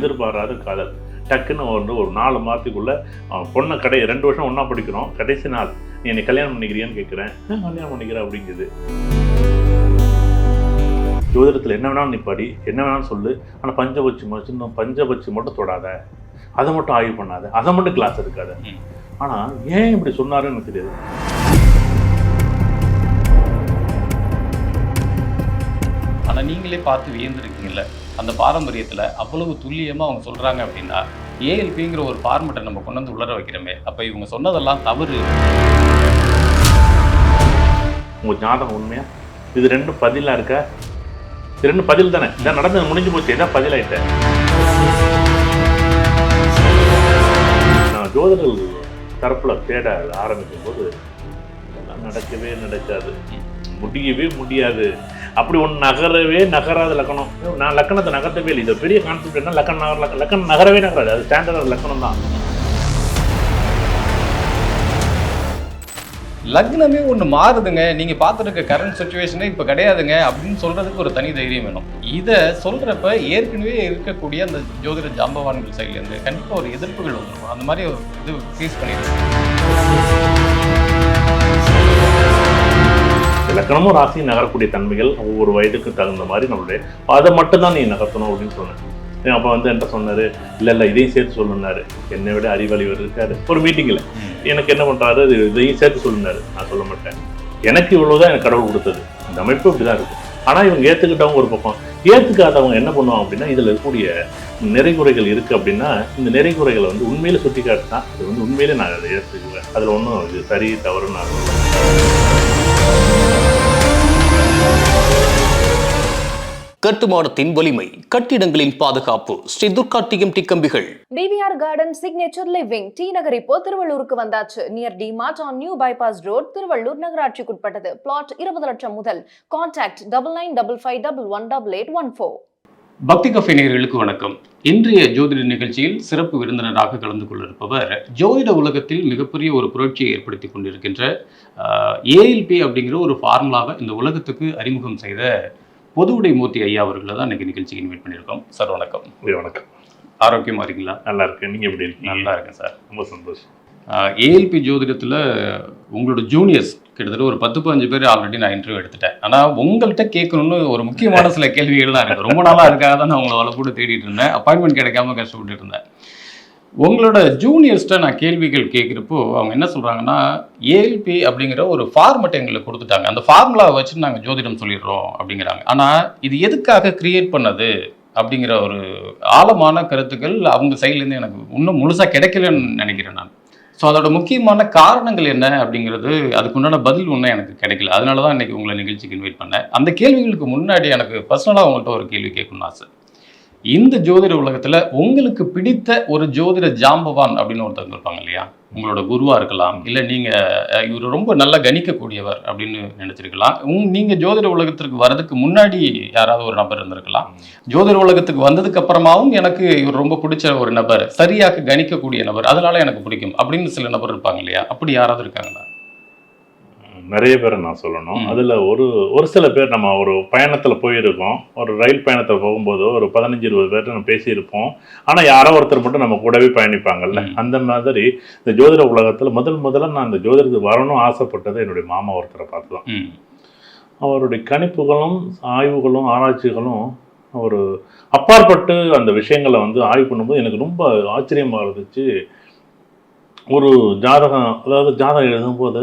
எதிர்பாராத காதல். டக்குன்னு வந்து ஒரு நாலு மாதத்துக்குள்ள பொண்ணை கடை ரெண்டு வருஷம் ஒன்றா படிக்கிறோம். கடைசி நாள் நீ என்னை கல்யாணம் பண்ணிக்கிறியான்னு கேட்குறேன். கல்யாணம் பண்ணிக்கிறேன் அப்படிங்குது. ஜோதிடத்தில் என்ன வேணாலும் நீ படி என்ன வேணாலும் சொல்லு. ஆனால் பஞ்சபட்சி மட்டும் பஞ்சபட்சி மட்டும் தொடாத. அதை மட்டும் ஆய்வு பண்ணாத. அதை மட்டும் கிளாஸ் எடுக்காத. ஆனால் ஏன் இப்படி சொன்னாருன்னு எனக்கு தெரியாது. ஆனா நீங்களே பார்த்து வியந்திருக்கீங்கல்ல. அந்த பாரம்பரியத்தில் அவ்வளவு துல்லியமாக அவங்க சொல்கிறாங்க அப்படின்னா ஏஎல்பிங்கிற ஒரு ஃபார்மெட்டை நம்ம கொண்டு வந்து உலர வைக்கிறோமே அப்போ இவங்க சொன்னதெல்லாம் தவறு. உங்கள் ஜாதகம் உண்மையா? இது ரெண்டும் பதிலாக இருக்க? இது ரெண்டும் பதில் தானே? இதான் நடந்தது முடிஞ்சு போச்சு. இதான் பதிலாயிட்டேன் நான் ஜோதிடர்கள் தரப்பில் தேட ஆரம்பிக்கும் போது இதெல்லாம் நடக்கவே நடக்காது. முடியவே முடியாது. அப்படி ஒன்று நகரவே நகராத லக்கணம். நான் லக்கணத்தை நகர்த்தவே இல்லை. இது பெரிய கான்செப்ட் என்ன? லக்கணம் நகர லக்கணம் நகரவே நகராது. அது ஸ்டாண்டர்ட் லக்கணம் தான். லக்னமே ஒன்று மாறுதுங்க. நீங்கள் பார்த்துருக்க கரண்ட் சுச்சுவேஷனே இப்போ கிடையாதுங்க. அப்படின்னு சொல்கிறதுக்கு ஒரு தனி தைரியம் வேணும். இதை சொல்கிறப்ப ஏற்கனவே இருக்கக்கூடிய அந்த ஜோதிட ஜாம்பவான்கள் சைட்லேருந்து கண்டிப்பாக ஒரு எதிர்ப்புகள் வந்துடும் அந்த மாதிரி ஒரு இது ஃபேஸ் பண்ணிடுது லக்கணமும் ராசியும் நகரக்கூடிய தன்மைகள் ஒவ்வொரு வயதுக்கு தகுந்த மாதிரி நம்மளுடைய அதை மட்டும் தான் நீ நகர்த்தணும் அப்படின்னு சொன்னேன் அப்போ வந்து என்கிட்ட சொன்னார் இல்லை இல்லை இதையும் சேர்த்து சொல்லுனாரு என்னை விட அறிவாளிவர் இருக்காரு. ஒரு மீட்டிங்கில் எனக்கு என்ன பண்ணுறாரு இதையும் சேர்த்து சொல்லுனாரு நான் சொல்ல மாட்டேன். எனக்கு இவ்வளவுதான் எனக்கு கடவுள் கொடுத்தது. இந்த அமைப்பு இப்படி தான் இருக்கும் ஆனால் இவங்க ஏற்றுக்கிட்டவங்க ஒரு பக்கம். ஏற்றுக்காதவங்க என்ன பண்ணுவாங்க அப்படின்னா இதில் இருக்கக்கூடிய நிறைகுறைகள் இருக்குது அப்படின்னா இந்த நிறைகுறைகளை வந்து உண்மையில சுட்டி காட்டினா அது வந்து உண்மையிலே நான் அதை ஏற்றுக்குவேன் அதில் ஒன்றும் இது சரி தவறுன்னு நான் கட்டுமானத்தின் வலிமை கட்டிடங்களின் பாதுகாப்பு ஸ்ரீ துர்கா டிஎம்டி கம்பிகள் TVR garden signature living T Nagar இப்போ திருவள்ளூருக்கு வந்தாச்சு. Near D mart on new bypass road Tiruvallur நகராட்சிக்குட்பட்டது. Plot இருபது லட்சம் முதல். Contact double nine double five double one double eight one four Bhakti cafe நேயர்களுக்கு வணக்கம். இன்றைய ஜோதிட நிகழ்ச்சியில் சிறப்பு விருந்தினராக கலந்து கொண்டிருப்பவர் ஜோதிட உலகத்தில் மிகப்பெரிய ஒரு புரட்சியை ஏற்படுத்தி கொண்டிருக்கின்ற ஏஎல்பி அப்படிங்கிற ஒரு ஃபார்முலாவை இந்த உலகத்துக்கு அறிமுகம் செய்த பொதுவுடை மூர்த்தி ஐயா அவர்களை தான் இன்னைக்கு நிகழ்ச்சிக்கு இன்வைட் பண்ணியிருக்கோம். சார் வணக்கம். வணக்கம். ஆரோக்கியமா இருக்கீங்களா? நல்லா இருக்கேன். நீங்க எப்படி இருக்கீங்க? நல்லா இருக்கேன் சார். ரொம்ப சந்தோஷம். ஏஎல்பி ஜோதிடத்தில் உங்களோட ஜூனியர்ஸ் கிட்டத்தட்ட ஒரு பத்து பதினஞ்சு பேர் ஆல்ரெடி நான் இன்டர்வியூ எடுத்துட்டேன். ஆனால் உங்கள்கிட்ட கேட்கணும்னு ஒரு முக்கியமான சில கேள்விகள்லாம் இருக்குது ரொம்ப நாளாக அதுக்காக தான் நான் உங்களை போட்டு தேடிட்டு இருந்தேன். அப்பாயின்மெண்ட் கிடைக்காம கஷ்டப்பட்டு இருந்தேன். உங்களோட ஜூனியர்ஸ்ட்ட நான் கேள்விகள் கேட்குறப்போ அவங்க என்ன சொல்கிறாங்கன்னா ஏஎல்பி அப்படிங்கிற ஒரு ஃபார்மெட் எங்களுக்கு கொடுத்துட்டாங்க. அந்த ஃபார்முலாவை வச்சு நாங்கள் ஜோதிடம் சொல்லிடுறோம் அப்படிங்கிறாங்க. ஆனால் இது எதுக்காக கிரியேட் பண்ணது அப்படிங்கிற ஒரு ஆழமான கருத்துக்கள் அவங்க சைட்லேருந்து எனக்கு இன்னும் முழுசாக கிடைக்கலன்னு நினைக்கிறேன் நான். ஸோ அதோட முக்கியமான காரணங்கள் என்ன அப்படிங்கிறது அதுக்குண்டான பதில் ஒன்றும் எனக்கு கிடைக்கல. அதனால தான் இன்னைக்கு உங்களை நிகழ்ச்சிக்கு இன்வைட் பண்ணேன். அந்த கேள்விகளுக்கு முன்னாடி எனக்கு பர்சனலாக உங்கள்கிட்ட ஒரு கேள்வி கேட்கணும்னு ஆசை. இந்த ஜோதிட உலகத்துல உங்களுக்கு பிடித்த ஒரு ஜோதிட ஜாம்பவான் அப்படின்னு ஒருத்தவங்க இருப்பாங்க இல்லையா? உங்களோட குருவா இருக்கலாம் இல்ல நீங்க இவர் ரொம்ப நல்லா கணிக்கக்கூடியவர் அப்படின்னு நினைச்சிருக்கலாம். உங் நீங்க ஜோதிட உலகத்திற்கு வர்றதுக்கு முன்னாடி யாராவது ஒரு நபர் இருந்திருக்கலாம். ஜோதிட உலகத்துக்கு வந்ததுக்கு அப்புறமாவும் எனக்கு இவர் ரொம்ப பிடிச்ச ஒரு நபர் சரியாக கணிக்கக்கூடிய நபர் அதனால எனக்கு பிடிக்கும் அப்படின்னு சில நபர் இருப்பாங்க இல்லையா? அப்படி யாராவது இருக்காங்களா? நிறைய பேரை நான் சொல்லணும். அதுல ஒரு ஒரு சில பேர் நம்ம ஒரு பயணத்துல போயிருக்கோம். ஒரு ரயில் பயணத்துல போகும்போது ஒரு பதினஞ்சு இருபது பேர்ட்ட நம்ம பேசியிருப்போம். ஆனா யாரோ ஒருத்தர் மட்டும் நம்ம கூடவே பயணிப்பாங்கல்ல. அந்த மாதிரி இந்த ஜோதிட உலகத்துல முதல் முதல்ல நான் இந்த ஜோதிடத்துக்கு வரணும் ஆசைப்பட்டது என்னுடைய மாமா ஒருத்தரை பார்த்து தான் அவருடைய கணிப்புகளும் ஆய்வுகளும் ஆராய்ச்சிகளும் ஒரு அப்பாற்பட்டு அந்த விஷயங்களை வந்து ஆய்வு பண்ணும்போது எனக்கு ரொம்ப ஆச்சரியமாக இருந்துச்சு. ஒரு ஜாதகம் அதாவது ஜாதகம் எழுதும்போது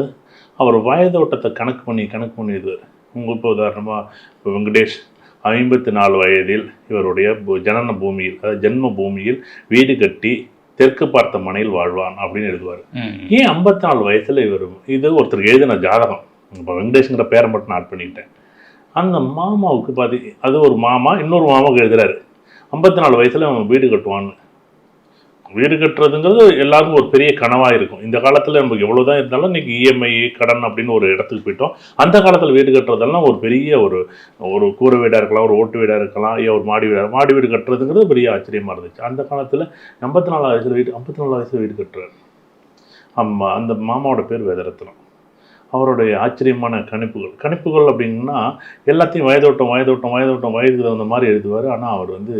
அவர் வயதோட்டத்தை கணக்கு பண்ணி கணக்கு பண்ணி எழுதுவார் உங்கள் இப்போ உதாரணமாக இப்போ வெங்கடேஷ் ஐம்பத்தி நாலு வயதில் இவருடைய ஜனன பூமியில் அதாவது ஜென்ம பூமியில் வீடு கட்டி தெற்கு பார்த்த மனையில் வாழ்வான் அப்படின்னு எழுதுவார். ஏன் ஐம்பத்தி நாலு வயசுல இவர் இது ஒருத்தருக்கு எழுதின ஜாதகம்? இப்போ வெங்கடேஷ்ங்கிற பேரை மட்டும் நான் ஆட் பண்ணிட்டேன் அந்த மாமாவுக்கு பாதி அது ஒரு மாமா இன்னொரு மாமாவுக்கு எழுதுறாரு. ஐம்பத்தி நாலு வயசுல அவன் வீடு கட்டுவான்னு. வீடு கட்டுறதுங்கிறது எல்லாருக்கும் ஒரு பெரிய கனவாக இருக்கும். இந்த காலத்தில் நமக்கு எவ்வளோதான் இருந்தாலும் இன்றைக்கி இஎம்ஐ கடன் அப்படின்னு ஒரு இடத்துக்கு போயிட்டோம். அந்த காலத்தில் வீடு கட்டுறதெல்லாம் ஒரு பெரிய ஒரு ஒரு கூரை வீடாக இருக்கலாம் ஒரு ஓட்டு வீடாக இருக்கலாம் இல்லை ஒரு மாடி வீடாக மாடி வீடு கட்டுறதுங்கிறது பெரிய ஆச்சரியமாக இருந்துச்சு. அந்த காலத்தில் ஐம்பத்தி நாலு வயசில் வீடு ஐம்பத்தி நாலு வயசில் வீடு கட்டுறாரு. ஆமாம் அந்த மாமாவோட பேர் வேதரத்னம். அவருடைய ஆச்சரியமான கணிப்புகள். கணிப்புகள் அப்படின்னா எல்லாத்தையும் வயதோட்டம் வயதோட்டம் வயதோட்டம் வயதுக்கு தகுந்த மாதிரி எழுதுவார். ஆனால் அவர் வந்து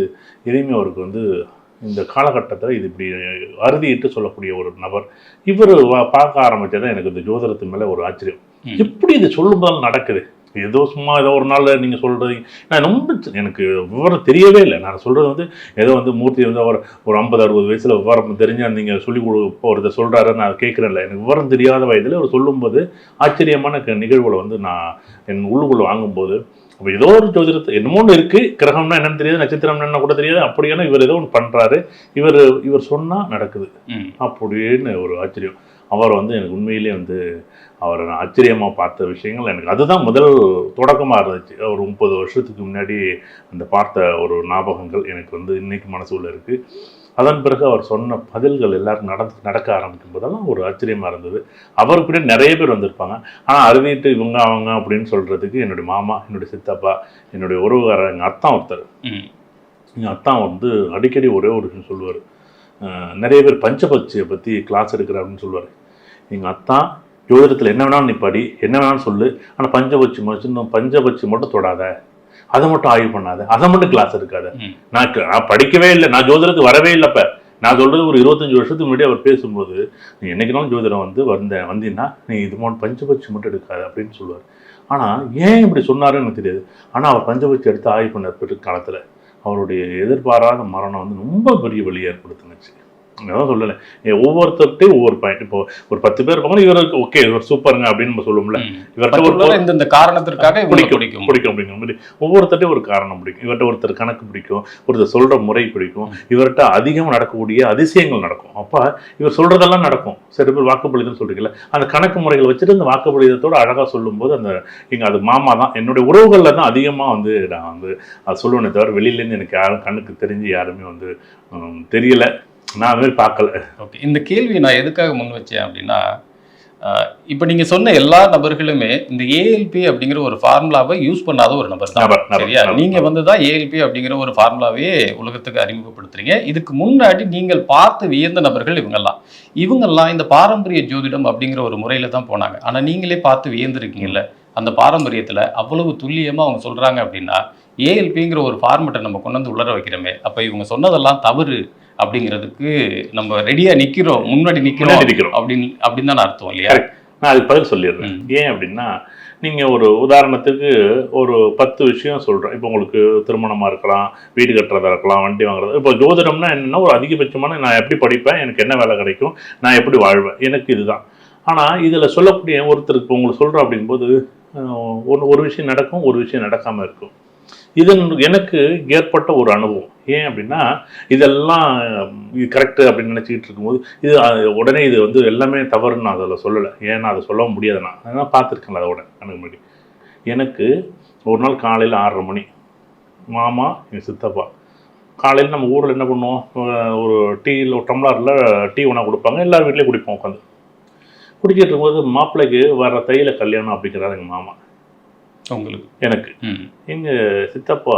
எதையுமே அவருக்கு வந்து இந்த காலகட்டத்தில் இது இப்படி அறுதிட்டு சொல்லக்கூடிய ஒரு நபர் இவர் பார்க்க ஆரம்பிச்சதான் எனக்கு இந்த ஜோதிடத்து மேலே ஒரு ஆச்சரியம். எப்படி இது சொல்லும்போது நடக்குது? ஏதோ சும்மா ஏதோ ஒரு நாள் நீங்கள் சொல்கிறது நான் ரொம்ப எனக்கு விவரம் தெரியவே இல்லை. நான் சொல்கிறது வந்து ஏதோ வந்து மூர்த்தி வந்து அவர் ஒரு ஐம்பது அறுபது வயசில் விவரம் தெரிஞ்சா நீங்கள் சொல்லி கொடு ஒருத்தர் சொல்கிறாரு நான் கேட்குறேன்ல. எனக்கு விவரம் தெரியாத வயதில் அவர் சொல்லும்போது ஆச்சரியமான நிகழ்வுகளை வந்து நான் என் உள்ளுக்குள்ள வாங்கும்போது அப்போ ஏதோ ஒரு ஜோதிடத்தை என்னமோ ஒன்று இருக்குது கிரகம்னா என்னன்னு தெரியாது நட்சத்திரம் என்ன கூட தெரியாது. அப்படியான இவர் ஏதோ ஒன்று பண்ணுறாரு இவர் இவர் சொன்னால் நடக்குது. அப்படின்னு ஒரு ஆச்சரியம். அவர் வந்து எனக்கு உண்மையிலேயே வந்து அவரை நான் ஆச்சரியமாக பார்த்த விஷயங்கள் எனக்கு அதுதான் முதல் தொடக்கமாக இருந்துச்சு. ஒரு முப்பது வருஷத்துக்கு முன்னாடி அந்த பார்த்த ஒரு ஞாபகங்கள் எனக்கு வந்து இன்னைக்கு மனசுக்குள்ள இருக்குது அதன் பிறகு அவர் சொன்ன பதில்கள் எல்லாரும் நடந்து நடக்க ஆரம்பிக்கும் போதெல்லாம் ஒரு ஆச்சரியமாக இருந்தது. அவருக்கு கூட நிறைய பேர் வந்திருப்பாங்க. ஆனால் அறுதிட்டு இவங்க அவங்க அப்படின்னு சொல்கிறதுக்கு என்னுடைய மாமா என்னுடைய சித்தப்பா என்னுடைய உறவுகாரர் எங்கள் அத்தான் ஒருத்தர். எங்கள் அத்தான் வந்து அடிக்கடி ஒரே ஒரு விஷயம் சொல்லுவார். நிறைய பேர் பஞ்சபட்சியை பற்றி கிளாஸ் எடுக்கிற அப்படின்னு சொல்லுவார். எங்கள் அத்தான் ஜோதிடத்தில் என்ன வேணாலும் நீ படி என்ன வேணாலும் சொல்லு. ஆனால் பஞ்சபட்சி மட்டும் பஞ்சபட்சி மட்டும் தொடாத. அதை மட்டும் ஆய்வு பண்ணாத. அதை மட்டும் கிளாஸ் எடுக்காத. ம். நான் நான் படிக்கவே இல்லை. நான் ஜோதிடத்துக்கு வரவே இல்லைப்ப. நான் சொல்றது ஒரு இருபத்தஞ்சு வருஷத்துக்கு முன்னாடி அவர் பேசும்போது நீ என்னைக்குனாலும் ஜோதிடம் வந்து வந்தேன் வந்தீங்கன்னா நீ இது மட்டும் பஞ்சபட்சி மட்டும் எடுக்காத அப்படின்னு சொல்லுவார். ஆனால் ஏன் இப்படி சொன்னாருன்னு எனக்கு தெரியாது. ஆனால் அவர் பஞ்சபட்சி எடுத்து ஆய்வு பண்ண காலத்தில். அவருடைய எதிர்பாராத மரணம் வந்து ரொம்ப பெரிய வழி ஏற்படுத்துனுச்சு. அதான் சொல்லலை. ஒவ்வொருத்தர்கிட்டையும் ஒவ்வொரு பாயிண்ட் இப்போ ஒரு பத்து பேர் இருப்பாங்க இவருக்கு ஓகே இவர் சூப்பருங்க அப்படின்னு நம்ம சொல்லுவோம்ல. இவர்கிட்ட ஒரு இந்த இந்த காரணத்திற்காக பிடிக்கும் பிடிக்கும். பிடிக்கும் அப்படிங்கிற மாதிரி. ஒவ்வொருத்தட்டையும் ஒரு காரணம் பிடிக்கும். இவர்கிட்ட ஒருத்தர் கணக்கு பிடிக்கும் ஒருத்தர் சொல்ற முறை பிடிக்கும். இவர்கிட்ட அதிகமாக நடக்கக்கூடிய அதிசயங்கள் நடக்கும். அப்ப இவர் சொல்றதெல்லாம் நடக்கும். சில பேர் வாக்குப்பளிதம் சொல்றீங்கல்ல அந்த கணக்கு முறைகளை வச்சுட்டு அந்த வாக்குப்பளிதத்தோட அழகா சொல்லும்போது அந்த எங்க அது மாமா தான் என்னுடைய உறவுகளில் தான் அதிகமா வந்து நான் வந்து அது சொல்லுவேனே தவிர வெளியிலேருந்து எனக்கு யாரும் கண்ணுக்கு தெரிஞ்சு யாருமே வந்து தெரியல. நான் அது பார்க்கல. ஓகே இந்த கேள்வியை நான் எதுக்காக முன் வச்சேன் அப்படின்னா இப்போ நீங்க சொன்ன எல்லா நபர்களுமே இந்த ஏஎல்பி அப்படிங்கிற ஒரு ஃபார்முலாவை யூஸ் பண்ணாத ஒரு நபர் தான். சரியா? நபர். நீங்க வந்து தான் ஏஎல்பி அப்படிங்கிற ஒரு ஃபார்முலாவே உலகத்துக்கு அறிமுகப்படுத்துறீங்க. இதுக்கு முன்னாடி நீங்கள் பார்த்து வியந்த நபர்கள் இவங்கெல்லாம். இவங்கெல்லாம் இந்த பாரம்பரிய ஜோதிடம் அப்படிங்கிற ஒரு முறையில தான் போனாங்க. ஆனா நீங்களே பார்த்து வியந்திருக்கீங்கல்ல. அந்த பாரம்பரியத்துல அவ்வளவு துல்லியமா அவங்க சொல்றாங்க அப்படின்னா ஏஎல்பிங்கிற ஒரு ஃபார்மெட்டை நம்ம கொண்டு வந்து உலர வைக்கிறோமே. அப்ப இவங்க சொன்னதெல்லாம் தவறு. அப்படிங்கிறதுக்கு நம்ம ரெடியா நிக்கிறோம் முன்னாடி நிக்கிறோம் முன்னாடி நிக்கிறோம். அப்படின்னு அப்படின்னு தான் அர்த்தம் இல்லையா. நான் அதுக்கு பதில் சொல்லிடுறேன். ஏன் அப்படின்னா நீங்கள் ஒரு உதாரணத்துக்கு ஒரு பத்து விஷயம் சொல்கிறேன் இப்போ உங்களுக்கு திருமணமாக இருக்கலாம் வீடு கட்டுறதா இருக்கலாம் வண்டி வாங்குறது இப்போ ஜோதிடம்னா என்னன்னா ஒரு அதிகபட்சமான நான் எப்படி படிப்பேன் எனக்கு என்ன வேலை கிடைக்கும் நான் எப்படி வாழ்வேன் எனக்கு இதுதான் ஆனால் இதில் சொல்லக்கூடிய ஒருத்தருக்கு உங்களுக்கு சொல்கிறோம் அப்படிங்கும்போது ஒன்று ஒரு விஷயம் நடக்கும் ஒரு விஷயம் நடக்காமல் இருக்கும் இது எனக்கு ஏற்பட்ட ஒரு அனுபவம். ஏன் அப்படின்னா இதெல்லாம் இது கரெக்டு அப்படின்னு நினச்சிக்கிட்டு இருக்கும்போது இது உடனே இது வந்து எல்லாமே தவறுன்னு நான் அதில் சொல்லலை. ஏன்னா அதை சொல்ல முடியாது நான். அதெல்லாம் பார்த்துருக்கேன்ல அதோட எனக்கு முன்னாடி. எனக்கு ஒரு நாள் காலையில் ஆறரை மணி மாமா என் சித்தப்பா. காலையில் நம்ம ஊரில் என்ன பண்ணுவோம்? ஒரு டீயில் ஒரு டம்ளரில் டீ ஒன்றா கொடுப்பாங்க. எல்லார் வீட்லேயும் குடிப்போம் உட்காந்து. குடிச்சிட்டு இருக்கும்போது மாப்பிள்ளைக்கு வர தையில கல்யாணம் அப்படிங்கிறாரு எங்கள் மாமா. உங்களுக்கு? எனக்கு. எங்கள் சித்தப்பா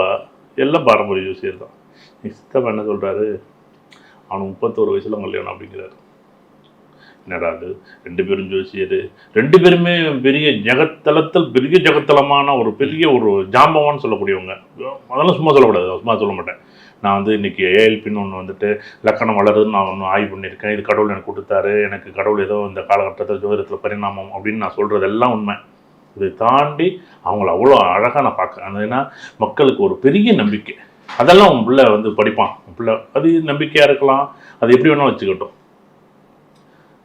எல்லாம் பாரம்பரிய ஜோசியர் தான். எங்கள் சித்தப்பா என்ன சொல்கிறாரு அவனுக்கு முப்பத்தோரு வயசுல கல்யாணம் அப்படிங்கிறாரு. என்னடா அது ரெண்டு பேரும் ஜோசியர் ரெண்டு பேருமே பெரிய ஜெகத்தலத்தில் பெரிய ஜெகத்தலமான ஒரு பெரிய ஒரு ஜாம்பவான்னு சொல்லக்கூடியவங்க. அதெல்லாம் சும்மா சொல்லக்கூடாது. சும்மா சொல்ல மாட்டேன். நான் வந்து இன்னைக்கு ஏஎல்பின்னு ஒன்று வந்துட்டு லக்கணம் வளருதுன்னு நான் ஒன்று ஆய்வு பண்ணியிருக்கேன். இது கடவுள் எனக்கு கொடுத்தாரு. எனக்கு கடவுள் ஏதோ இந்த காலகட்டத்தில் ஜோதிடத்தில் பரிணாமம் அப்படின்னு நான் சொல்கிறது எல்லாம் உண்மை. இதை தாண்டி அவங்கள அவ்வளோ அழகாக நான் பார்க்குறேன். ஏன்னா மக்களுக்கு ஒரு பெரிய நம்பிக்கை. அதெல்லாம் உன் பிள்ளை வந்து படிப்பான். உன் பிள்ளை அது நம்பிக்கையாக இருக்கலாம். அது எப்படி வேணாலும் வச்சுக்கட்டும்.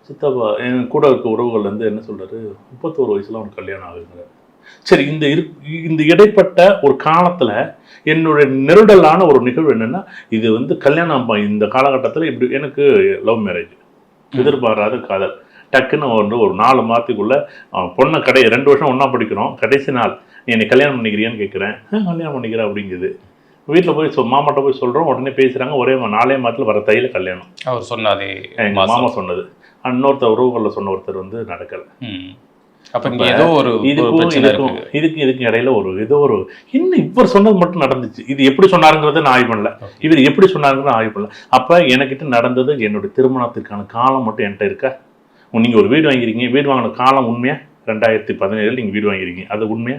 சித்தப்பா என் கூட இருக்க உறவுகள் வந்து என்ன சொல்றாரு? முப்பத்தோரு வயசுல அவனுக்கு கல்யாணம் ஆகுங்கிறார் சரி இந்த இரு இந்த இடைப்பட்ட ஒரு காலத்துல என்னுடைய நெருடலான ஒரு நிகழ்வு என்னன்னா இது வந்து கல்யாணம் இந்த காலகட்டத்தில் இப்படி எனக்கு லவ் மேரேஜ். எதிர்பாராத காதல். டக்குன்னு வந்து ஒரு நாலு மாதத்துக்குள்ள பொண்ணை கடை ரெண்டு வருஷம் ஒன்றா படிக்கிறோம். கடைசி நாள் நீ என்னை கல்யாணம் பண்ணிக்கிறியான்னு கேட்குறேன். கல்யாணம் பண்ணிக்கிறேன் அப்படிங்குது. வீட்டில் போய் சொ மாமாட்ட போய் சொல்கிறோம் உடனே பேசுகிறாங்க ஒரே நாலே மாதத்தில் வர தையில கல்யாணம். அவர் சொன்ன அதே எங்கள். மாமா சொன்னது. இன்னொருத்தர் உறவுகளில் சொன்ன ஒருத்தர் வந்து நடக்கல. அப்ப ஏதோ ஒரு இதுக்கும் இதுக்கும் இருக்கு. இதுக்கும் இதுக்கும் இடையில ஒரு ஏதோ ஒரு இன்னும் இவர் சொன்னது மட்டும் நடந்துச்சு. இது எப்படி சொன்னாருங்கிறத நான் ஆய்வு பண்ணல. இவர் எப்படி சொன்னாருங்கிறத ஆய்வு பண்ணல. அப்ப எனக்கிட்ட நடந்தது என்னுடைய திருமணத்திற்கான காலம் மட்டும் என்கிட்ட இருக்கா? உங்க- நீங்க ஒரு வீடு வாங்கிருக்கீங்க வீடு வாங்கின காலம் உண்மையா? ரெண்டாயிரத்தி பதினேழுல நீங்க வீடு வாங்கிருக்கீங்க அது உண்மையா?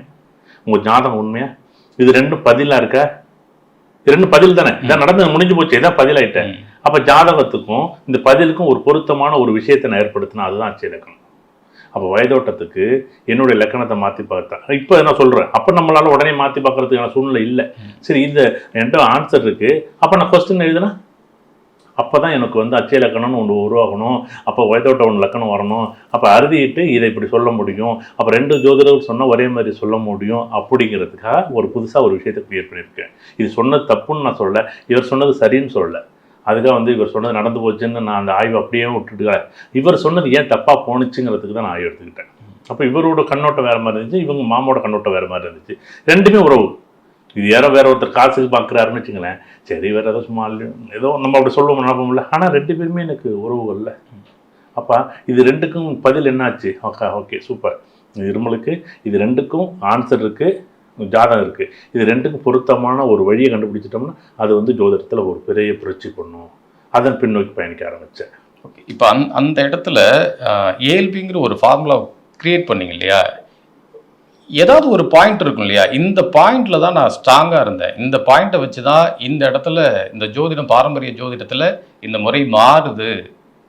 உங்க ஜாதகம் உண்மையா? இது ரெண்டும் பதிலா இருக்கா? இது ரெண்டும் பதில் தானே? இதான் நடந்து முடிஞ்சு போச்சு. இதான் பதிலாயிட்டேன். அப்ப ஜாதகத்துக்கும் இந்த பதிலுக்கும் ஒரு பொருத்தமான ஒரு விஷயத்தை நான் ஏற்படுத்தினா அதுதான் அச்சய இலக்கணம். அப்போ வயதோட்டத்துக்கு என்னுடைய லக்கணத்தை மாற்றி பார்த்தா இப்போ நான் சொல்கிறேன் அப்போ நம்மளால உடனே மாற்றி பார்க்கறதுக்கான சூழ்நிலை இல்லை. சரி இந்த என்கிட்ட ஆன்சர் இருக்கு. அப்போ நான் கொஸ்டின் எழுதுனா? அப்போ தான் எனக்கு வந்து அச்சய லக்கணம்னு ஒன்று உருவாகணும். அப்போ வயதோட்ட ஒன்று லக்கணம் வரணும். அப்போ அறுதிட்டு இதை இப்படி சொல்ல முடியும். அப்போ ரெண்டு ஜோதிடர்கள் சொன்னால் ஒரே மாதிரி சொல்ல முடியும் அப்படிங்கிறதுக்காக ஒரு புதுசாக ஒரு விஷயத்தை கிரியேட் பண்ணியிருக்கேன். இது சொன்னது தப்புன்னு நான் சொல்லலை. இவர் சொன்னது சரின்னு சொல்லலை. அதுக்காக வந்து இவர் சொன்னது நடந்து போச்சுன்னு நான் அந்த ஆய்வு அப்படியே விட்டுட்டு இவர் சொன்னது ஏன் தப்பாக போணுச்சுங்கிறதுக்கு தான் நான் ஆய்வு எடுத்துக்கிட்டேன். அப்போ இவரோட கண்ணோட்டம் வேறு மாதிரி இருந்துச்சு. இவங்க மாமாவோட கண்ணோட்டம் வேறு மாதிரி இருந்துச்சு. ரெண்டுமே உறவு. இது யாரோ வேற ஒருத்தர் காசுக்கு பார்க்குறாருன்னு வச்சுங்களேன் சரி வேறு ஏதோ சும்மா ஏதோ நம்ம அப்படி சொல்லுவோம் நினைப்போம்ல ஆனால் ரெண்டு பேருமே எனக்கு உறவுகள்ல அப்பா இது ரெண்டுக்கும் பதில் என்னாச்சு? Okay okay super. இருமலுக்கு இது ரெண்டுக்கும் ஆன்சர் இருக்குது ஜாதகம் இருக்குது இது ரெண்டுக்கும் பொருத்தமான ஒரு வழியை கண்டுபிடிச்சிட்டோம்னா அது வந்து ஜோதிடத்தில் ஒரு பெரிய புரட்சி பண்ணும். அதன் பின்னோக்கி பயணிக்க ஆரம்பித்தேன் ஓகே இப்போ அந் அந்த இடத்துல ஏஎல்பிங்கிற ஒரு ஃபார்முலா க்ரியேட் பண்ணீங்க இல்லையா? ஏதாவது ஒரு பாயிண்ட் இருக்கும் இல்லையா? இந்த பாயிண்ட்ல தான் நான் ஸ்ட்ராங்காக இருந்தேன். இந்த பாயிண்ட்டை வச்சு தான் இந்த இடத்துல இந்த ஜோதிடம் பாரம்பரிய ஜோதிடத்தில் இந்த முறை மாறுது.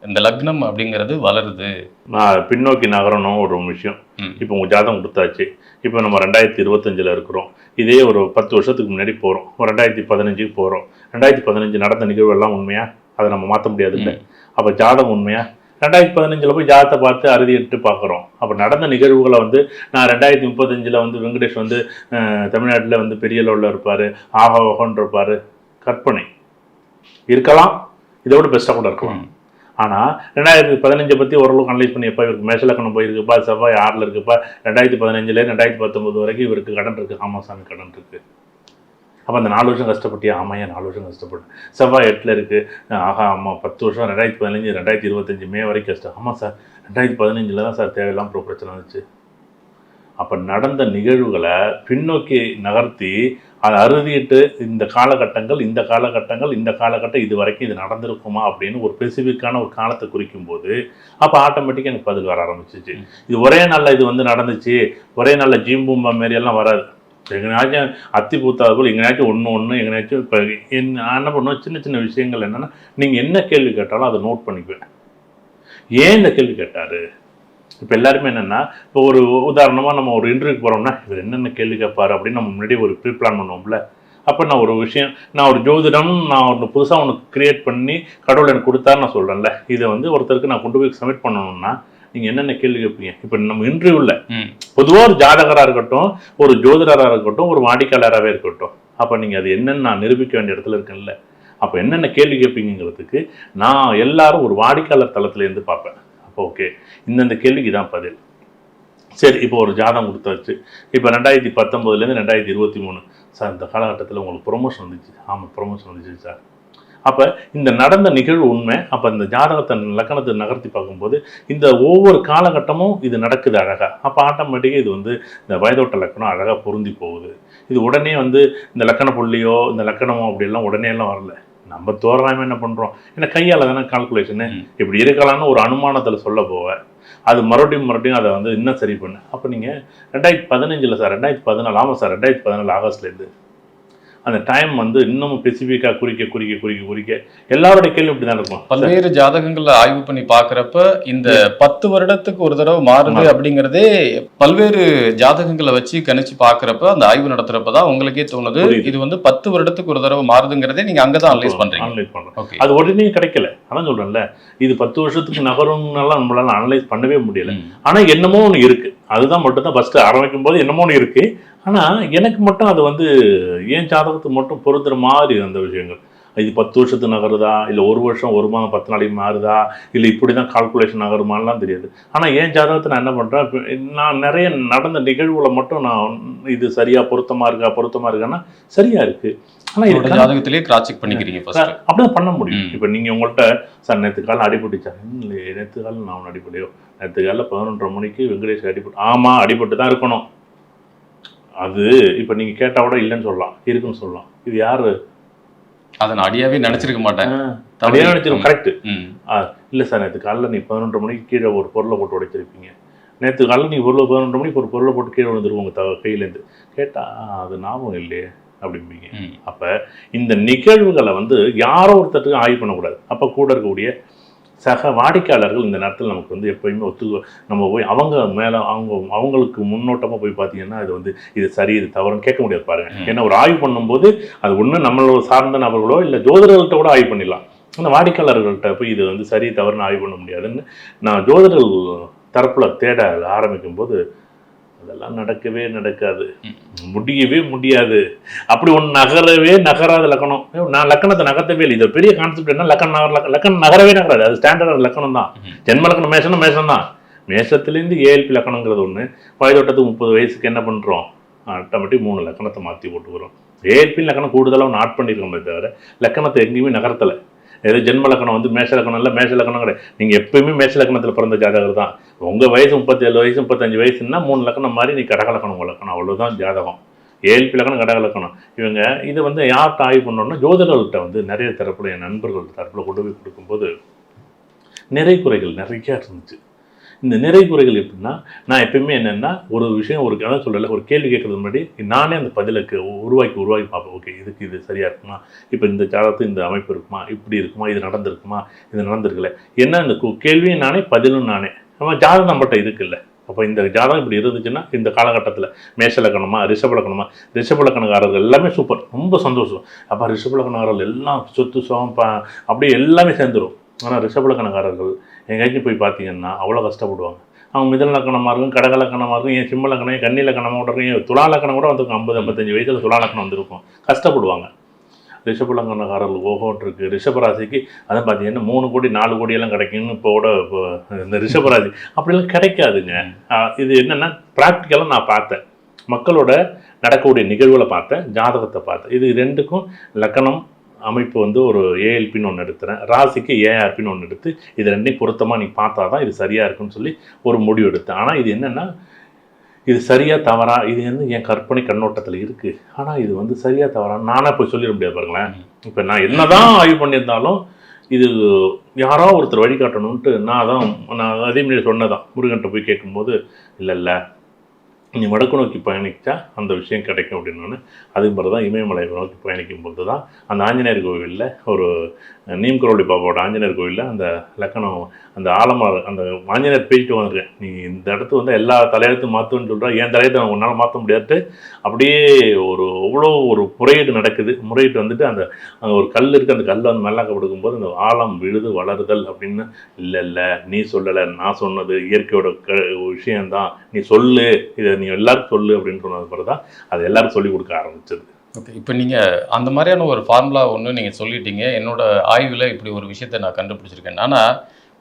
இந்த லக்னம் அப்படிங்கிறது வளருது. நான் பின்னோக்கி நகரணும் ஒரு விஷயம். இப்போ உங்கள் ஜாதகம் கொடுத்தாச்சு. இப்போ நம்ம ரெண்டாயிரத்தி இருபத்தஞ்சில் இருக்கிறோம். இதே ஒரு பத்து வருஷத்துக்கு முன்னாடி போகிறோம் ரெண்டாயிரத்தி பதினஞ்சுக்கு போகிறோம் ரெண்டாயிரத்தி பதினஞ்சு நடந்த நிகழ்வு எல்லாம் உண்மையா? அதை நம்ம மாற்ற முடியாது இல்லை அப்போ ஜாதகம் உண்மையா? ரெண்டாயிரத்தி பதினஞ்சில் போய் ஜாதகத்தை பார்த்து அறுதி எடுத்து பார்க்குறோம். அப்போ நடந்த நிகழ்வுகளை வந்து நான் ரெண்டாயிரத்தி முப்பத்தஞ்சில் வந்து வெங்கடேஷ் வந்து தமிழ்நாட்டில் வந்து பெரிய லெவலில் இருப்பார். ஆஹா ஓஹோன்னு இருப்பார். கற்பனை. இருக்கலாம். இதோட பெஸ்ட்டாக கூட இருக்கலாம். ஆனால் ரெண்டாயிரத்தி பதினஞ்சை பற்றி ஓரளவுக்கு அனலைஸ் பண்ணி எப்போ இவருக்கு மேஷலக்கணம் போயிருக்குப்பா செவ்வாய் ஆறில் இருக்குப்பா ரெண்டாயிரத்தி பதினஞ்சுல ரெண்டாயிரத்தி பத்தொம்பது வரைக்கும் இவருக்கு கடன் இருக்குது ஆமாசாமி கடன் இருக்குது அப்போ அந்த நாலு வருஷம் கஷ்டப்பட்டியா? ஆமாயா நாலு வருஷம் கஷ்டப்பட்டேன். செவ்வாய் எட்டில் இருக்குது ஆஹா ஆமாம் பத்து வருஷம் ரெண்டாயிரத்தி பதினஞ்சு ரெண்டாயிரத்தி இருபத்தஞ்சு மே வரைக்கும் கஷ்டம். ஆமாம் சார் ரெண்டாயிரத்தி பதினஞ்சில் தான் சார் தேவையில்லாம ஒரு பிரச்சனை வந்துச்சு. அப்போ நடந்த நிகழ்வுகளை பின்னோக்கி நகர்த்தி அதை அறுதிட்டு இந்த காலகட்டங்கள் இந்த காலகட்டங்கள் இந்த காலகட்டம் இது வரைக்கும் இது நடந்திருக்குமா அப்படின்னு ஒரு ஸ்பெசிஃபிக்கான ஒரு காலத்தை குறிக்கும் போது அப்போ ஆட்டோமேட்டிக்காக எனக்கு பதில் வர ஆரம்பிச்சிச்சு. இது ஒரே நாளில் இது வந்து நடந்துச்சு. ஒரே நாளில் ஜீம்பூம்பா மாரி எல்லாம் வராது. எங்கேனாச்சும் அத்தி பூத்தாது போல் எங்கனாச்சும் ஒன்று ஒன்று எங்கனாச்சும் இப்போ நான் என்ன பண்ணுவேன் சின்ன சின்ன விஷயங்கள் என்னென்னா நீங்கள் என்ன கேள்வி கேட்டாலும் அதை நோட் பண்ணிக்குவேன். ஏன் இந்த கேள்வி கேட்டார்? இப்போ எல்லாருமே என்னென்னா இப்போ ஒரு உதாரணமாக நம்ம ஒரு இன்டர்வியூக்கு போகிறோம்னா இவர் என்னென்ன கேள்வி கேட்பார் அப்படின்னு நம்ம முன்னாடி ஒரு ப்ரீ பிளான் பண்ணுவோம்ல. அப்போ நான் ஒரு விஷயம் நான் ஒரு ஜோதிடம் நான் ஒன்று புதுசாக ஒன்று கிரியேட் பண்ணி கடவுள் எனக்கு கொடுத்தாரு நான் சொல்கிறேன்ல இதை வந்து ஒருத்தருக்கு நான் கொண்டு போய் சப்மிட் பண்ணணும்னா நீங்கள் என்னென்ன கேள்வி கேட்பீங்க? இப்போ நம்ம இன்டர்வியூவில் பொதுவாக ஒரு ஜாதகராக இருக்கட்டும் ஒரு ஜோதிடராக இருக்கட்டும் ஒரு வாடிக்கையாளராகவே இருக்கட்டும். அப்போ நீங்கள் அது என்னன்னு நான் நிரூபிக்க வேண்டிய இடத்துல இருக்கேன்ல. அப்போ என்னென்ன கேள்வி கேட்பீங்கிறதுக்கு நான் எல்லாரும் ஒரு வாடிக்கையாளர் தளத்துலேருந்து பார்ப்பேன். அப்போ ஓகே இந்தந்த கேள்விக்கு தான் பதில். சரி இப்போ ஒரு ஜாதகம் கொடுத்தாச்சு. இப்போ ரெண்டாயிரத்தி பத்தொம்போதுலேருந்து ரெண்டாயிரத்தி இருபத்தி மூணு. சார் இந்த காலகட்டத்தில் உங்களுக்கு ப்ரொமோஷன் வந்துச்சு. ஆமாம் ப்ரொமோஷன் வந்துச்சு சார். அப்போ இந்த நடந்த நிகழ்வு உண்மை. அப்போ இந்த ஜாதகத்தை லக்கணத்தை நகர்த்தி பார்க்கும்போது இந்த ஒவ்வொரு காலகட்டமும் இது நடக்குது அழகாக அப்போ ஆட்டோமேட்டிக்காக இது வந்து இந்த வயதோட்ட லக்கணம் அழகாக பொருந்தி போகுது. இது உடனே வந்து இந்த லக்கண புள்ளியோ இந்த லக்கணமோ அப்படியெல்லாம் உடனே எல்லாம் வரல. நம்ம தோராயமாக என்ன பண்ணுறோம் ஏன்னா கையால் தானே கால்குலேஷனு. இப்படி இருக்கலாம்னு ஒரு அனுமானத்தில் சொல்ல போவேன் அது மறுபடியும் மறுபடியும் அதை வந்து இன்னும் சரி பண்ணு. அப்போ நீங்கள் ரெண்டாயிரத்தி பதினஞ்சில் சார் ரெண்டாயிரத்தி பதினாலு ஆமாம் சார் ரெண்டாயிரத்தி பதினாலு ஆகஸ்ட்லேருந்து அந்த டைம் வந்து இன்னமும் ஸ்பெசிஃபிக்காக குறிக்க குறிக்க குறிக்க குறிக்க எல்லாருடைய கேள்வி இப்படி தான் இருக்கும். பல்வேறு ஜாதகங்கள்ல ஆய்வு பண்ணி பார்க்கறப்ப இந்த பத்து வருடத்துக்கு ஒரு தடவை மாறுது. அப்படிங்கறதே பல்வேறு ஜாதகங்களை வச்சு கணிச்சு பார்க்கறப்ப அந்த ஆய்வு நடத்துறப்ப தான் உங்களுக்கே தோணுது. இது வந்து பத்து வருடத்துக்கு ஒரு தடவை மாறுதுங்கிறதே நீங்க அங்கதான் அனலைஸ் பண்றீங்க. அனலைஸ் பண்ணுறோம் ஓகே அது உடனே கிடைக்கல. அதான் சொல்கிறேன்ல இது பத்து வருஷத்துக்கு நகரும்னாலாம் நம்மளால அனலைஸ் பண்ணவே முடியல. ஆனா என்னமோ ஒன்று இருக்கு. அதுதான் மட்டும்தான் ஃபஸ்ட்டு ஆரம்பிக்கும் போது என்னமோ இருக்குது ஆனால் எனக்கு மட்டும் அது வந்து ஏன் ஜாதகத்துக்கு மட்டும் பொருந்துற மாதிரி அந்த விஷயங்கள். இது பத்து வருஷத்துக்கு நகருதா? இல்லை ஒரு வருஷம் ஒரு மாதம் பத்து நாளைக்கு மாறுதா? இல்லை இப்படி தான் கால்குலேஷன் நகருமானலாம் தெரியாது. ஆனால் ஏன் ஜாதகத்தை நான் என்ன பண்ணுறேன் இப்போ நான் நிறைய நடந்த நிகழ்வுகளை மட்டும் நான் இது சரியா பொருத்தமாக இருக்கா பொருத்தமாக இருக்கான்னா சரியாக இருக்குது ஆனால் ஜாதகத்திலேயே கிராஸ் செக் பண்ணிக்கிறீங்க அப்படிதான் பண்ண முடியும். இப்போ நீங்கள் உங்கள்கிட்ட சார் நேற்று காலம் அடிபட்டுச்சா? இல்லை நேற்று காலம் நான் ஒன்றும் அடிபடலையோ? நேற்று காலைல பதினொன்றரை மணிக்கு வெங்கடேஷ் அடிபட்டு ஆமாம் அடிபட்டு தான் இருக்கணும். அது இப்போ நீங்கள் கேட்டால் கூட இல்லைன்னு சொல்லலாம். இருக்குன்னு சொல்லலாம். இது யாரு? அதை நான் அடியாவே நினைச்சிருக்க மாட்டேன். அப்படியே நினச்சிருக்கோம் கரெக்ட். இல்லை சார் நேற்று காலைல நீ பதினொன்றரை மணிக்கு கீழே ஒரு பொருளை போட்டு உடைச்சிருப்பீங்க. நேற்று காலைல நீ பொருளை பதினொன்றரை மணிக்கு ஒரு பொருளை போட்டு கீழே விழுந்துருவோம் உங்கள் த கையிலேருந்து கேட்டால் அது ஞாபகம் இல்லையே. அப்படிம்பீங்க. அப்ப இந்த நிகழ்வுகளை வந்து யாரோ ஒருத்தருக்கு ஆய்வு பண்ணக்கூடாது அப்ப கூட இருக்கக்கூடிய சக வாடிக்கையாளர்கள் இந்த நேரத்தில் நமக்கு வந்து எப்பயுமே ஒத்து நம்ம போய் அவங்க மேலே அவங்க அவங்களுக்கு முன்னோட்டமாக போய் பார்த்தீங்கன்னா இது வந்து இது சரி இது தவறுன்னு கேட்க முடியாது பாருங்க. ஏன்னா ஒரு ஆய்வு பண்ணும்போது அது ஒன்று நம்மளோட சார்ந்த நபர்களோ இல்லை ஜோதிடர்கள்ட்ட கூட ஆய்வு பண்ணிடலாம் அந்த வாடிக்கையாளர்கள்ட்ட போய் இது வந்து சரி தவறுன்னு ஆய்வு பண்ண முடியாதுன்னு நான் ஜோதிடர்கள் தரப்பில் தேட ஆரம்பிக்கும் போது அதெல்லாம் நடக்கவே நடக்காது. முடியவே முடியாது. அப்படி ஒன்று நகரவே நகராத லக்கணம். நான் லக்கணத்தை நகர்த்தவே இல்லை. இது பெரிய கான்செப்ட் என்ன? லக்கணம் நகர லக்க- லக்கணம் நகரவே நகராது. அது ஸ்டாண்டர்ட் லக்கணம் தான். ஜென்ம லக்கணம் மேஷம் மேஷம் தான் மேஷத்துலேருந்து ஏஎல்பி லக்கணங்கிறது ஒன்று வயதோட்டத்துக்கு முப்பது வயசுக்கு என்ன பண்ணுறோம் ஆட்டோமேட்டிக் மூணு லக்கணத்தை மாற்றி போட்டுக்கிறோம் ஏஎல்பி லக்கணம் கூடுதலாக நாட் பண்ணியிருக்கோமே தவிர லக்கணத்தை எங்கேயுமே நகர்த்தலை. ஏதோ ஜென்ம லக்கணம் வந்து மேஷ லக்கணம் இல்லை மேஷ லக்கணம் கிடையாது. நீங்கள் எப்பயுமே மேஷ லக்கணத்தில் பிறந்த ஜாதகர் தான். உங்கள் வயசு முப்பத்தேழு வயசு முப்பத்தஞ்சு வயசுன்னா மூணு லக்கணம் மாதிரி நீ கடக லக்கணம் உங்கள் லக்கணம். அவ்வளோதான் ஜாதகம். ஏழ்பி லக்கணம் கடக லக்கணம். இவங்க இது வந்து யார்கிட்ட ஆய்வு பண்ணோம்னா ஜோதிடர்கள்ட்ட வந்து நிறைய தரப்பில் என் நண்பர்கள் தரப்பில் கொண்டு போய் கொடுக்கும்போது நிறை குறைகள் நிறைய இருந்துச்சு. இந்த நிறை குறைகள் எப்படின்னா நான் எப்பயுமே என்னென்னா ஒரு விஷயம் ஒரு அதான் சொல்லலை ஒரு கேள்வி கேட்கறது முன்னாடி நானே அந்த பதிலுக்கு உருவாக்கி உருவாக்கி பார்ப்பேன். ஓகே இதுக்கு இது சரியாக இருக்குமா? இப்போ இந்த காலத்து இந்த அமைப்பு இருக்குமா? இப்படி இருக்குமா? இது நடந்திருக்குமா? இது நடந்திருக்குல்ல என்ன இந்த கு- கேள்வியும் நானே பதிலும் நானே. நம்ம ஜாதகம் நம்மகிட்ட இருக்குல்ல. அப்போ இந்த ஜாதகம் இப்படி இருந்துச்சுன்னா இந்த காலகட்டத்தில் மேஷலக்கணமா ரிஷபலக்கணமா ரிஷபலக்கணக்காரர்கள் எல்லாமே சூப்பர் ரொம்ப சந்தோஷம். அப்போ ரிஷபலக்கணக்காரர்கள் எல்லாம் சொத்து சோகம் அப்படியே எல்லாமே சேர்ந்துடும் ஆனால் ரிஷபலக்கணக்காரர்கள் எங்கேயாச்சும் போய் பார்த்தீங்கன்னா அவ்வளோ கஷ்டப்படுவாங்க. அவங்க மிதலக்கணமாக இருக்கும் கடக லக்கணமாக இருக்கும் ஏன் சிம்ம லக்கணம் கண்ணி லக்கணமாக கூட இருக்கும் ஏன் துலா லக்கணம் கூட வந்திருக்கும். ஐம்பது ஐம்பத்தஞ்சு வயசில் துலா லக்கணம் வந்திருக்கும். கஷ்டப்படுவாங்க. ரிஷபலக்கணக்காரர்கள் ஓஹோட்டு இருக்குது ரிஷபராசிக்கு அதை பார்த்தீங்கன்னா மூணு கோடி நாலு கோடியெல்லாம் கிடைக்குன்னு கிடைக்கும்னு இப்போட இப்போ இந்த ரிஷபராசி அப்படிலாம் கிடைக்காதுங்க. இது என்னென்னா ப்ராக்டிக்கலாக நான் பார்த்தேன். மக்களோட நடக்கக்கூடிய நிகழ்வுகளை பார்த்தேன் ஜாதகத்தை பார்த்தேன். இது ரெண்டுக்கும் லக்கணம் அமைப்பு வந்து ஒரு ஏஎல்பின்னு ஒன்று எடுத்துறேன். ராசிக்கு ஏஆர்பின்னு ஒன்று எடுத்து இது ரெண்டையும் பொருத்தமாக நீ பார்த்தா தான் இது சரியாக இருக்குன்னு சொல்லி ஒரு முடிவு எடுத்தேன். ஆனால் இது என்னென்னா இது சரியாக தவறா இது வந்து என் கற்பனை கண்ணோட்டத்தில் இருக்குது ஆனால் இது வந்து சரியாக தவறா நானே போய் சொல்லிட முடியாது பாருங்களேன். இப்போ நான் என்னதான் ஆய்வு பண்ணியிருந்தாலும் இது யாரோ ஒருத்தர் வழிகாட்டணும்ன்ட்டு நான் தான் நான் அதே மாதிரி சொன்னதான். முருகன்ட்ட போய் கேட்கும்போது இல்லை இல்லை நீ வடக்கு நோக்கி பயணித்தா அந்த விஷயம் கிடைக்கும் அப்படின்னு அதே மாதிரி தான் இமயமலை நோக்கி பயணிக்கும் போது தான் அந்த ஆஞ்சநேயர் கோவிலில் ஒரு நீம்கரோடி பாபாவோட ஆஞ்சநேயர் கோயிலில் அந்த லக்கணம் அந்த ஆலமர அந்த ஆஞ்சநேயர் பேசிட்டு வந்திருக்கேன் நீ இந்த இடத்து வந்து எல்லா தலையெழுத்தும் மாற்றுன்னு சொல்கிறா என் தலையத்தை உன்னால் மாற்ற முடியாது அப்படியே ஒரு அவ்வளோ ஒரு முறையீடு நடக்குது. முறையீடு வந்துட்டு அந்த ஒரு கல் இருக்குது அந்த கல்லை வந்து மெல்லாக்க கொடுக்கும்போது அந்த ஆழம் விழுது வளருதல் அப்படின்னு இல்லை இல்லை. நீ சொல்லலை. நான் சொன்னது இயற்கையோட க விஷயம்தான். நீ சொல்லு. இதை நீ எல்லாருக்கும் சொல்லு அப்படின்னு சொன்னது பிறகு தான் அது எல்லாருக்கும் சொல்லி கொடுக்க ஆரம்பிச்சது. ஓகே இப்போ நீங்கள் அந்த மாதிரியான ஒரு ஃபார்முலா ஒன்று நீங்கள் சொல்லிட்டீங்க. என்னோட ஆய்வில் இப்படி ஒரு விஷயத்தை நான் கண்டுபிடிச்சிருக்கேன். ஆனால்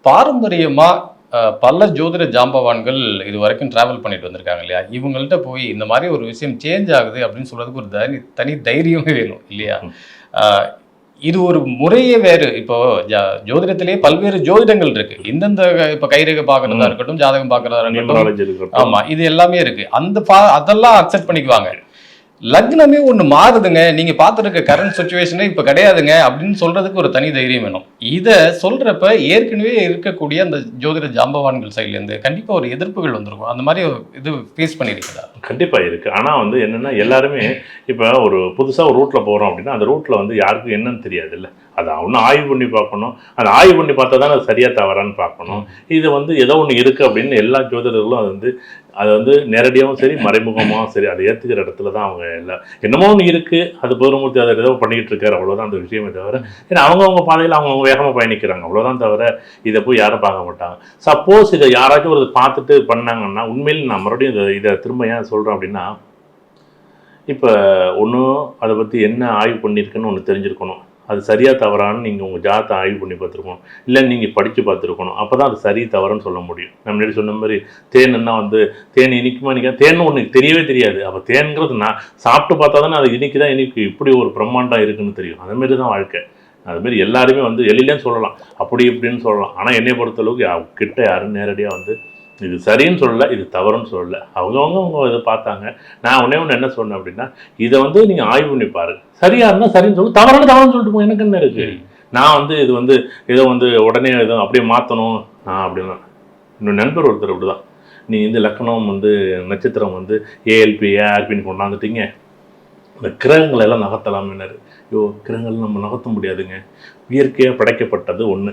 பாரம்பரியமாக பல ஜோதிட ஜாம்பவான்கள் இது வரைக்கும் ட்ராவல் பண்ணிட்டு வந்திருக்காங்க இல்லையா? இவங்கள்ட்ட போய் இந்த மாதிரி ஒரு விஷயம் சேஞ்ச் ஆகுது அப்படின்னு சொல்றதுக்கு ஒரு தனி தனி தைரியமே வேணும் இல்லையா? இது ஒரு முறையே வேறு. இப்போ ஜோதிடத்திலேயே பல்வேறு ஜோதிடங்கள் இருக்கு. இந்தந்த இப்போ கைரேகை பார்க்கறதா. இருக்கட்டும் ஜாதகம் பார்க்கறதா இருக்கட்டும். ஆமா இது எல்லாமே இருக்கு. அந்த அதெல்லாம் அக்செப்ட் பண்ணிக்குவாங்க. லக்னமே ஒன்று மாறுதுங்க. நீங்கள் பார்த்துருக்க கரண்ட் சுச்சுவேஷனே இப்போ கிடையாதுங்க. அப்படின்னு சொல்கிறதுக்கு ஒரு தனி தைரியம் வேணும். இதை சொல்கிறப்ப ஏற்கனவே இருக்கக்கூடிய அந்த ஜோதிட ஜாம்பவான்கள் சைட்லேருந்து கண்டிப்பாக ஒரு எதிர்ப்புகள் வந்திருக்கும் அந்த மாதிரி இது ஃபேஸ் பண்ணிருக்கதா கண்டிப்பாக இருக்குது ஆனால் வந்து என்னென்னா எல்லாருமே இப்போ ஒரு புதுசாக ஒரு ரூட்டில் போகிறோம் அப்படின்னா அந்த ரூட்டில் வந்து யாருக்கும் என்னன்னு தெரியாது இல்லை அதை ஒன்றும் ஆய்வு பண்ணி பார்க்கணும். அதை ஆய்வு பண்ணி பார்த்தா தான் அது சரியாக தவறான்னு பார்க்கணும். இது வந்து ஏதோ ஒன்று இருக்குது அப்படின்னு எல்லா ஜோதிடர்களும் அது வந்து அது வந்து நேரடியாகவும் சரி மறைமுகமாகவும் சரி அதை ஏற்றுக்கிற இடத்துல தான் அவங்க இல்லை என்னமோ ஒன்று இருக்குது அது பொதுமூர்த்தி அதை ஏதோ பண்ணிக்கிட்டு இருக்காரு அவ்வளோதான் அந்த விஷயமே தவிர ஏன்னா அவங்கவுங்க பாதையில் அவங்கவுங்க வேகமாக பயணிக்கிறாங்க அவ்வளோதான் தவிர இதை போய் யாரும் பார்க்க மாட்டாங்க. சப்போஸ் இதை யாராச்சும் ஒரு பார்த்துட்டு பண்ணாங்கன்னா உண்மையில் நான் மறுபடியும் இதை இதை திரும்ப ஏன் சொல்கிறேன் அப்படின்னா இப்போ ஒன்றும் அதை பற்றி என்ன ஆய்வு பண்ணியிருக்குன்னு ஒன்று தெரிஞ்சிருக்கணும். அது சரியாக தவறான்னு நீங்கள் உங்கள் ஜாத்தை ஆய்வு பண்ணி பார்த்துருக்கணும். இல்லை நீங்கள் படித்து பார்த்துருக்கணும். அப்போ தான் அது சரி தவறுன்னு சொல்ல முடியும். நம்ம முன்னாடி சொன்ன மாதிரி தேன்னா வந்து தேன் இனிக்குமா இனிக்கா? தேன் ஒன்று தெரியவே தெரியாது. அப்போ தேன்ங்கிறது நான் சாப்பிட்டு பார்த்தா தானே அது இனிக்கு தான் இனிக்கு? இப்படி ஒரு பிரம்மாண்டம் இருக்குன்னு தெரியும். அந்த தான் வாழ்க்கை. அதுமாரி எல்லாருமே வந்து எளிலேன்னு சொல்லலாம். அப்படி இப்படின்னு சொல்லலாம். ஆனால் என்னை பொறுத்தளவுக்கு கிட்ட யாரும் நேரடியாக வந்து இது சரின்னு சொல்லல இது தவறுன்னு சொல்லல. அவங்கவுங்க அவங்க இதை பார்த்தாங்க. நான் ஒன்றே ஒன்று என்ன சொன்னேன் அப்படின்னா இதை வந்து நீங்கள் ஆய்வு பண்ணி பாருங்க. சரியா இருந்தால் சரின்னு சொல்லு தவறான தவறுன்னு சொல்லிட்டு போங்க எனக்கு என்ன இருக்கு? நான் வந்து இது வந்து ஏதோ வந்து உடனே ஏதோ அப்படியே மாற்றணும் நான் அப்படின்னா இன்னும் நண்பர் ஒருத்தர் அப்படிதான். நீ இந்த லக்கணம் வந்து நட்சத்திரம் வந்து ஏஎல்பி ஏஆர்பின்னு கொண்டாந்துட்டீங்க. இந்த கிரகங்களை எல்லாம் நகர்த்தலாம்னாரு ஐயோ கிரகங்கள் நம்ம நகர்த்த முடியாதுங்க. இயற்கையாக படைக்கப்பட்டது ஒன்று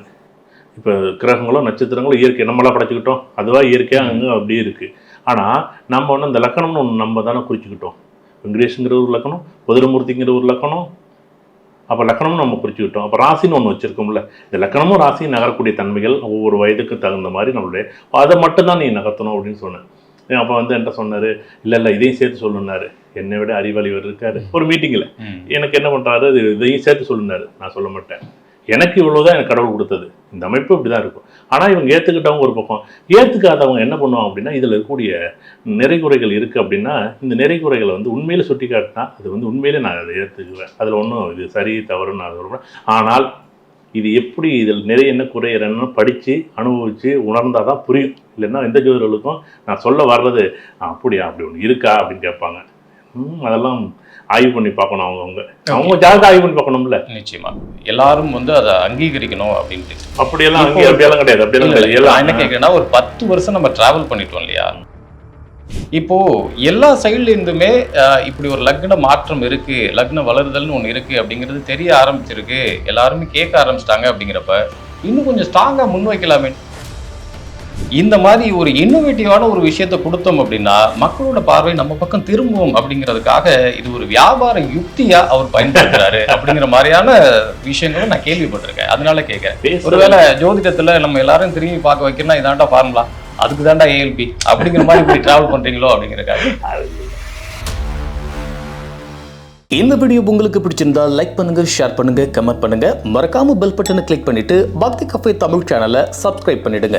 இப்போ கிரகங்களும் நட்சத்திரங்களும் இயற்கை. நம்மளாம் படைச்சிக்கிட்டோம். அதுவாக இயற்கையாக அங்கே அப்படியே இருக்குது ஆனால் நம்ம ஒன்று இந்த லக்கணம்னு ஒன்று நம்ம தானே குறிச்சிக்கிட்டோம். வெங்கடேஷுங்கிற ஒரு லக்கணம் குதிரமூர்த்திங்கிற ஒரு லக்கணம். அப்போ லக்கணமும் நம்ம குறிச்சிக்கிட்டோம். அப்போ ராசின்னு ஒன்று வச்சுருக்கோம்ல. இந்த லக்கணமும் ராசியும் நகரக்கூடிய தன்மைகள் ஒவ்வொரு வயதுக்கு தகுந்த மாதிரி நம்மளுடைய அதை மட்டும் தான் நீ நகர்த்தணும் அப்படின்னு சொன்னேன் அப்போ வந்து என்கிட்ட சொன்னார் இல்லை இல்லை இதையும் சேர்த்து சொல்லுனாரு என்னை விட அறிவாளிவர் இருக்காரு. ஒரு மீட்டிங்கில். எனக்கு என்ன பண்ணுறாரு இது இதையும் சேர்த்து சொல்லுனாரு நான் சொல்ல மாட்டேன். எனக்கு இவ்வளவுதான் எனக்கு கடவுள் கொடுத்தது. இந்த அமைப்பு இப்படி தான் இருக்கும். ஆனால் இவங்க ஏற்றுக்கிட்டவங்க ஒரு பக்கம். ஏற்றுக்காதவங்க என்ன பண்ணுவாங்க அப்படின்னா இதில் இருக்கக்கூடிய நிறைகுறைகள் இருக்குது அப்படின்னா இந்த நிறைகுறைகளை வந்து உண்மையில் சுட்டி காட்டினா அது வந்து உண்மையிலே நான் அதை ஏற்றுக்குவேன் அதில் ஒன்றும் இது சரி தவறுன்னு நான் சொல்கிறேன் ஆனால் இது எப்படி இதில் நிறைய என்ன குறை என்னன்னு படித்து அனுபவித்து உணர்ந்தால் தான் புரியும். இல்லைன்னா எந்த ஜோதிடர்களுக்கும் நான் சொல்ல வர்றது அப்படியா அப்படி ஒன்று இருக்கா? அப்படின்னு கேட்பாங்க. அதெல்லாம் ஆய்வு பண்ணி பார்க்கணும் அவங்கவுங்க அவங்க. ஜாதகம் ஆய்வு பண்ணி பார்க்கணும்ல? நிச்சயமா. எல்லாரும் வந்து அதை அங்கீகரிக்கணும் அப்படின்ட்டு. அப்படியெல்லாம் அப்படியெல்லாம் கிடையாது. அப்படியெல்லாம் என்ன கேட்குறேன்னா ஒரு பத்து வருஷம் நம்ம டிராவல் பண்ணிட்டோம் இல்லையா? இப்போ எல்லா சைடுல இருந்துமே இப்படி ஒரு லக்ன மாற்றம் இருக்கு லக்ன வளருதல்னு ஒன்று இருக்கு அப்படிங்கிறது தெரிய ஆரம்பிச்சிருக்கு. எல்லாருமே கேட்க ஆரம்பிச்சிட்டாங்க அப்படிங்கிறப்ப இன்னும் கொஞ்சம் ஸ்ட்ராங்கா முன் வைக்கலாமே இந்த மாதிரி ஒரு இன்னோவேட்டிவான ஒரு விஷயத்தை கொடுத்தோம் அப்படின்னா மக்களோட பார்வை நம்ம பக்கம் திரும்பும் அப்படிங்கிறதுக்காக இது ஒரு வியாபார யுக்தியா அவர் பயன்படுத்துறாரு அப்படிங்கிற மாதிரியான விஷயங்களும் நான் கேள்விப்பட்டிருக்கேன். அதனால கேட்கிறேன். ஒருவேளை ஜோதிடத்துல நம்ம எல்லாரும் திரும்பி பார்க்க வைக்கணும்னா இதாண்டா ஃபார்முலா அதுக்கு தாண்டா ஏஎல்பி அப்படிங்கிற மாதிரி இப்படி டிராவல் பண்றீங்களோ அப்படிங்கிறக்காக இந்த வீடியோ உங்களுக்கு பிடிச்சிருந்தா லைக் பண்ணுங்க ஷேர் பண்ணுங்க கமெண்ட் பண்ணுங்க. மறக்காம பெல் பட்டனை கிளிக் பண்ணிட்டு பக்தி கஃபே தமிழ் சேனலை சப்ஸ்கிரைப் பண்ணிடுங்க.